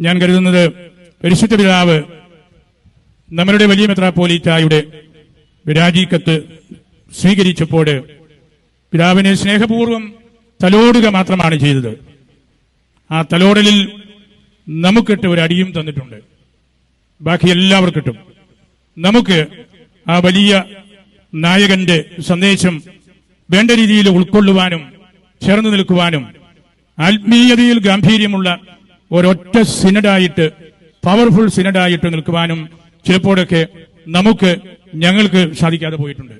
ഞാൻ കരുതുന്നത് പരിശുദ്ധ പിതാവ് നമ്മളുടെ വലിയ മെത്രാപ്പോലീറ്റായുടെ രാജിക്കത്ത് സ്വീകരിച്ചപ്പോൾ പിതാവിനെ സ്നേഹപൂർവം തലോടുക മാത്രമാണ് ചെയ്തത്. ആ തലോടലിൽ നമുക്കിട്ട് ഒരു അടിയും തന്നിട്ടുണ്ട്. ബാക്കി എല്ലാവർക്കിട്ടും. നമുക്ക് ആ വലിയ നായകന്റെ സന്ദേശം വേണ്ട രീതിയിൽ ഉൾക്കൊള്ളുവാനും ചേർന്ന് നിൽക്കുവാനും ആത്മീയതയിൽ ഗാംഭീര്യമുള്ള ഒരൊറ്റ സിനഡായിട്ട് പവർഫുൾ സിനഡായിട്ട് നിൽക്കുവാനും ചിലപ്പോഴൊക്കെ നമുക്ക് ഞങ്ങൾക്ക് സാധിക്കാതെ പോയിട്ടുണ്ട്.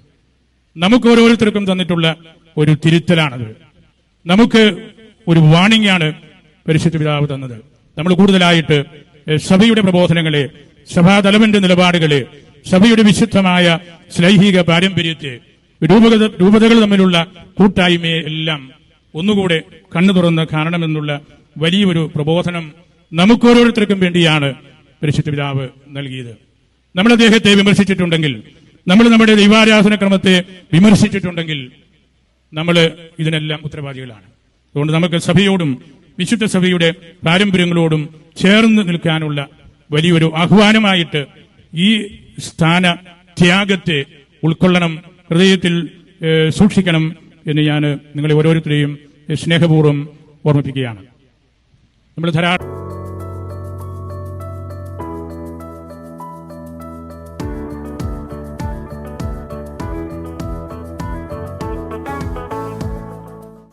നമുക്ക് ഓരോരുത്തർക്കും തന്നിട്ടുള്ള ഒരു തിരുത്തലാണത്. നമുക്ക് ഒരു വാണിംഗ് ആണ് പരിശുദ്ധ പിതാവ് തന്നത്. നമ്മൾ കൂടുതലായിട്ട് സഭയുടെ പ്രബോധനങ്ങളെ സഭാതലവന്റെ നിലപാടുകളെ സഭയുടെ വിശുദ്ധമായ സ്ലൈഹിക പാരമ്പര്യത്തെ രൂപകത രൂപതകൾ തമ്മിലുള്ള കൂട്ടായ്മയെ എല്ലാം ഒന്നുകൂടെ കണ്ണു തുറന്ന് കാണണമെന്നുള്ള വലിയൊരു പ്രബോധനം നമുക്ക് ഓരോരുത്തർക്കും വേണ്ടിയാണ് പരിശുദ്ധ പിതാവ് നൽകിയത്. നമ്മൾ അദ്ദേഹത്തെ വിമർശിച്ചിട്ടുണ്ടെങ്കിൽ നമ്മൾ നമ്മുടെ ദൈവാരാധന ക്രമത്തെ വിമർശിച്ചിട്ടുണ്ടെങ്കിൽ നമ്മൾ ഇതിനെല്ലാം ഉത്തരവാദികളാണ്. അതുകൊണ്ട് നമുക്ക് സഭയോടും വിശുദ്ധ സഭയുടെ പാരമ്പര്യങ്ങളോടും ചേർന്ന് നിൽക്കാനുള്ള വലിയൊരു ആഹ്വാനമായിട്ട് ഈ സ്ഥാന ത്യാഗത്തെ ഉൾക്കൊള്ളണം ഹൃദയത്തിൽ സൂക്ഷിക്കണം എന്ന് ഞാൻ നിങ്ങളെ ഓരോരുത്തരെയും സ്നേഹപൂർവം ഓർമ്മിപ്പിക്കുകയാണ്. നമ്മൾ ധാരാളം